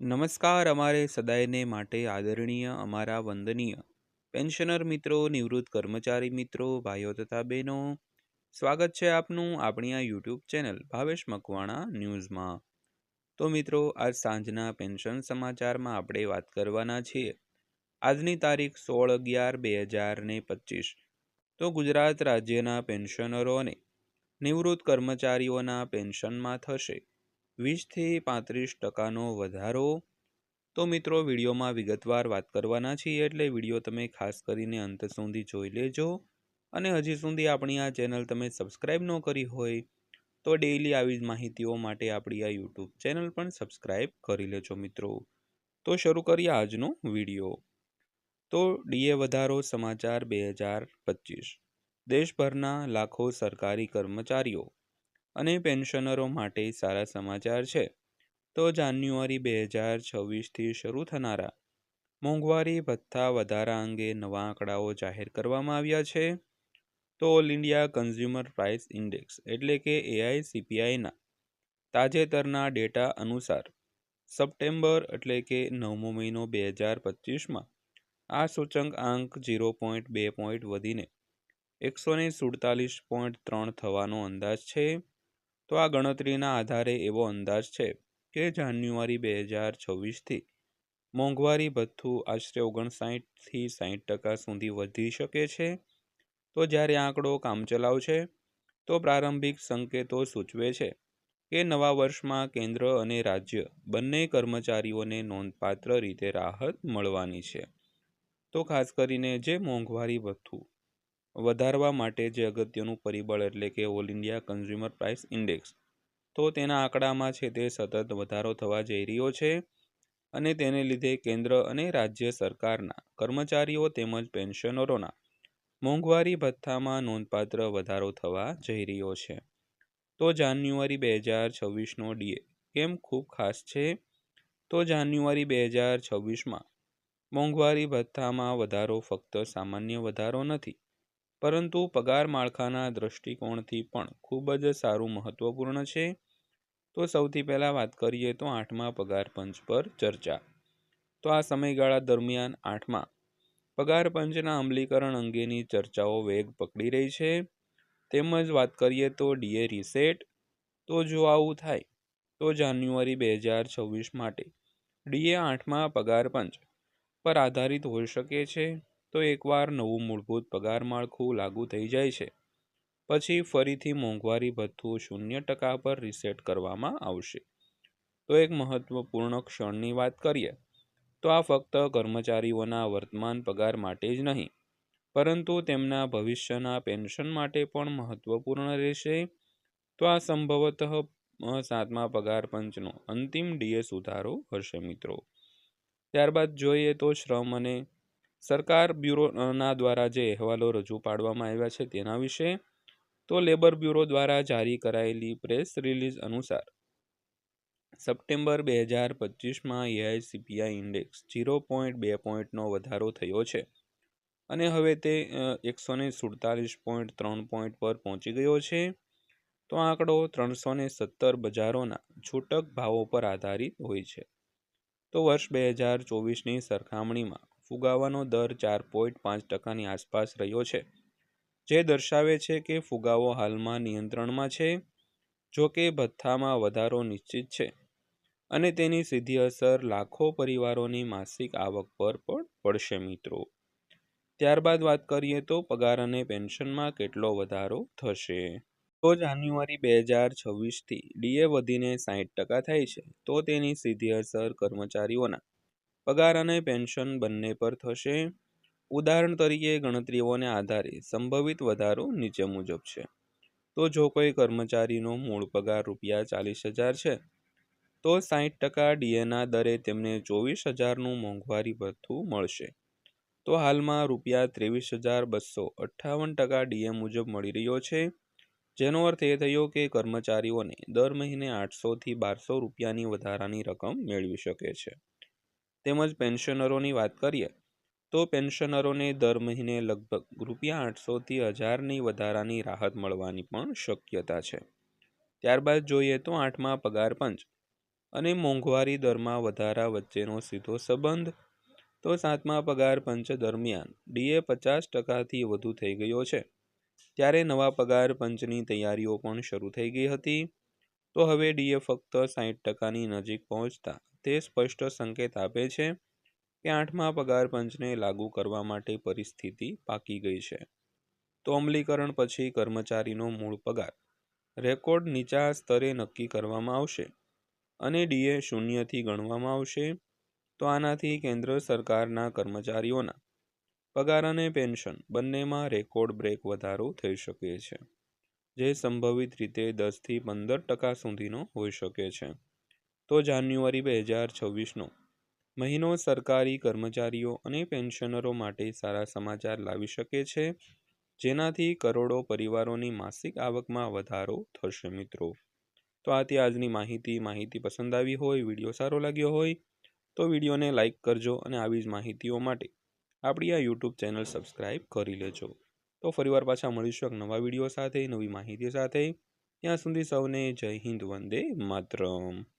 નમસ્કાર, અમારે સદાયને માટે આદરણીય, અમારા વંદનીય પેન્શનર મિત્રો, નિવૃત્ત કર્મચારી મિત્રો, ભાઈઓ તથા બહેનો. સ્વાગત છે આપનું આપણી આ યુટ્યુબ ચેનલ ભાવેશ મકવાણા ન્યૂઝમાં. તો મિત્રો, આજ સાંજના પેન્શન સમાચારમાં આપણે વાત કરવાના છીએ. આજની તારીખ સોળ અગિયાર બે હજાર ને પચીસ. તો ગુજરાત રાજ્યના પેન્શનરો અને નિવૃત્ત કર્મચારીઓના પેન્શનમાં થશે. વીસથી પાંત્રીસ ટકાનો વધારો. તો મિત્રો, વિડીયોમાં વિગતવાર વાત કરવાના છીએ એટલે વીડિયો તમે ખાસ કરીને અંત સુધી જોઈ લેજો. અને હજી સુધી આપણી આ ચેનલ તમે સબસ્ક્રાઈબ ન કરી હોય, તો ડેઈલી આવી જ માહિતીઓ માટે આપણી આ યુટ્યુબ ચેનલ પણ સબસ્ક્રાઈબ કરી લેજો મિત્રો. તો શરૂ કરીએ આજનો વીડિયો. તો ડીએ વધારો સમાચાર બે હજાર પચીસ. દેશભરના લાખો સરકારી કર્મચારીઓ અને પેન્શનરો માટે સારા સમાચાર છે. તો જાન્યુઆરી બે હજાર છવ્વીસથી શરૂ થનારા મોંઘવારી ભથ્થા વધારા અંગે નવા આંકડાઓ જાહેર કરવામાં આવ્યા છે. તો all India consumer price index એટલે કે એઆઈસીપીઆઈના તાજેતરના ડેટા અનુસાર સપ્ટેમ્બર એટલે કે નવમો મહિનો બે હજાર પચીસમાં આ સૂચક આંક ઝીરો પોઈન્ટ બે પોઈન્ટ વધીને એકસો ને સુડતાલીસ પોઈન્ટ ત્રણ થવાનો અંદાજ છે. તો આ ગણતરીના આધારે એવો અંદાજ છે કે જાન્યુઆરી બે હજાર છવ્વીસથી મોંઘવારી ભથ્થું આશરે ઓગણસાઠથી સાઠ ટકા સુધી વધી શકે છે. તો જ્યારે આંકડો કામચલાઉ છે, તો પ્રારંભિક સંકેતો સૂચવે છે કે નવા વર્ષમાં કેન્દ્ર અને રાજ્ય બંને કર્મચારીઓને નોંધપાત્ર રીતે રાહત મળવાની છે. તો ખાસ કરીને જે મોંઘવારી ભથ્થું વધારવા માટે જે અગત્યનું પરિબળ એટલે કે all India consumer price index તો તેના આંકડામાં છે તે સતત વધારો થવા જઈ રહ્યો છે અને તેને લીધે કેન્દ્ર અને રાજ્ય સરકારના કર્મચારીઓ તેમજ પેન્શનરોના મોંઘવારી ભથ્થામાં નોંધપાત્ર વધારો થવા જઈ રહ્યો છે. તો જાન્યુઆરી બે હજાર છવ્વીસનો ડીએ કેમ ખૂબ ખાસ છે? તો જાન્યુઆરી બે હજાર છવ્વીસમાં મોંઘવારી ભથ્થામાં વધારો ફક્ત સામાન્ય વધારો નથી પરંતુ પગાર માળખાના દૃષ્ટિકોણથી પણ ખૂબ જ સારું મહત્વપૂર્ણ છે. તો સૌથી પહેલાં વાત કરીએ તો આઠમા પગાર પંચ પર ચર્ચા. તો આ સમયગાળા દરમિયાન આઠમા પગાર પંચના અમલીકરણ અંગેની ચર્ચાઓ વેગ પકડી રહી છે. તેમજ વાત કરીએ તો ડીએ રીસેટ, તો જો આવું થાય, તો જાન્યુઆરી બે હજાર છવ્વીસ માટે ડીએ આઠમા પગાર પંચ પર આધારિત હોઈ શકે છે. તો એકવાર નવું મૂળભૂત પગાર માળખું લાગુ થઈ જાય છે. પછી ફરીથી મોંઘવારી ભથ્થું શૂન્ય ટકા પર રીસેટ કરવામાં આવશે. તો એક મહત્વપૂર્ણ ક્ષણની વાત કરીએ, તો આ ફક્ત કર્મચારીઓના વર્તમાન પગાર માટે જ નહીં, પરંતુ તેમના ભવિષ્યના પેન્શન માટે પણ મહત્વપૂર્ણ રહેશે. તો આ સંભવતઃ સાતમા પગાર પંચનો અંતિમ ડીએ સુધારો હશે મિત્રો. ત્યારબાદ જોઈએ તો શ્રમ અને સરકાર બ્યુરોના દ્વારા જે અહેવાલો રજૂ પાડવામાં આવ્યા છે તેના વિશે તો લેબર બ્યુરો દ્વારા જારી કરાયેલી પ્રેસ રિલીઝ અનુસાર સપ્ટેમ્બર બે હજાર પચીસમાં એઆઈસીપીઆઈ ઇન્ડેક્સ ઝીરો પોઈન્ટ બે પોઈન્ટનો વધારો થયો છે અને હવે તે એકસો ને સુડતાલીસ પોઈન્ટ ત્રણ પોઈન્ટ પર પહોંચી ગયો છે. તો આંકડો ત્રણસો ને સત્તર બજારોના છૂટક ભાવો પર આધારિત હોય છે. તો વર્ષ બે હજાર ચોવીસની સરખામણીમાં ફુગાવાનો દર ચાર પોઈન્ટ પાંચ ટકાની આસપાસ રહ્યો છે, જે દર્શાવે છે કે ફુગાવો હાલમાં નિયંત્રણમાં છે, જો કે ભથ્થામાં વધારો નિશ્ચિત છે અને તેની સીધી અસર લાખો પરિવારોની માસિક આવક પર પણ પડશે મિત્રો. ત્યારબાદ વાત કરીએ તો પગાર અને પેન્શનમાં કેટલો વધારો થશે? તો જાન્યુઆરી બે હજાર છવ્વીસથી ડીએ વધીને સાહીઠ ટકા થાય છે, તો તેની સીધી અસર કર્મચારીઓના પગાર અને પેન્શન બંને પર થશે. ઉદાહરણ તરીકે, ગણતરીઓને આધારે સંભવિત વધારો નીચે મુજબ છે. તો જો કોઈ કર્મચારીનો મૂળ પગાર રૂપિયા ચાલીસ હજાર છે, તો સાહીઠ ટકા ડીએના દરે તેમને ચોવીસ હજારનું મોંઘવારી ભથ્થું મળશે. તો હાલમાં રૂપિયા ત્રેવીસ હજાર બસો અઠ્ઠાવન ટકા ડીએ મુજબ મળી રહ્યો છે, જેનો અર્થ એ થયો કે કર્મચારીઓને દર મહિને આઠસોથી બારસો રૂપિયાની વધારાની રકમ મેળવી શકે છે. તેમજ પેન્શનરોની વાત કરીએ, તો પેન્શનરોને દર મહિને લગભગ રૂપિયા આઠસોથી હજારની વધારાની રાહત મળવાની પણ શક્યતા છે. ત્યારબાદ જોઈએ તો આઠમા પગાર પંચ અને મોંઘવારી દરમાં વધારા વચ્ચેનો સીધો સંબંધ. તો સાતમા પગાર પંચ દરમિયાન ડીએ પચાસ ટકાથી વધુ થઈ ગયો છે. ત્યારે નવા પગાર પંચની તૈયારીઓ પણ શરૂ થઈ ગઈ હતી. તો હવે ડીએ ફક્ત સાહીઠ ટકાની નજીક પહોંચતા તે સ્પષ્ટ સંકેત આપે છે કે આઠમા પગાર પંચને લાગુ કરવા માટે પરિસ્થિતિ પાકી ગઈ છે. તો અમલીકરણ પછી કર્મચારીનો મૂળ પગાર રેકોર્ડ નીચા સ્તરે નક્કી કરવામાં આવશે અને ડીએ શૂન્યથી ગણવામાં આવશે. તો આનાથી કેન્દ્ર સરકારના કર્મચારીઓના પગાર અને પેન્શન બંનેમાં રેકોર્ડ બ્રેક વધારો થઈ શકે છે, જે સંભવિત રીતે દસથી પંદર ટકા સુધીનો હોઈ શકે છે. તો જાન્યુઆરી બે હજાર છવ્વીસનો. મહિનો સરકારી કર્મચારીઓ અને પેન્શનરો માટે સારા સમાચાર લાવી શકે છે, જેનાથી કરોડો પરિવારોની માસિક આવકમાં વધારો થશે મિત્રો. તો આથી આજની માહિતી માહિતી પસંદ આવી હોય, વીડિયો સારો લાગ્યો હોય, તો વિડીયોને લાઇક કરજો અને આવી જ માહિતીઓ માટે આપણી આ યુટ્યુબ ચેનલ સબસ્ક્રાઈબ કરી લેજો. તો ફરીવાર પાછા મળીશું એક નવા વીડિયો સાથે, નવી માહિતી સાથે. ત્યાં સુધી સૌને જય હિન્દ, વંદે માતરમ.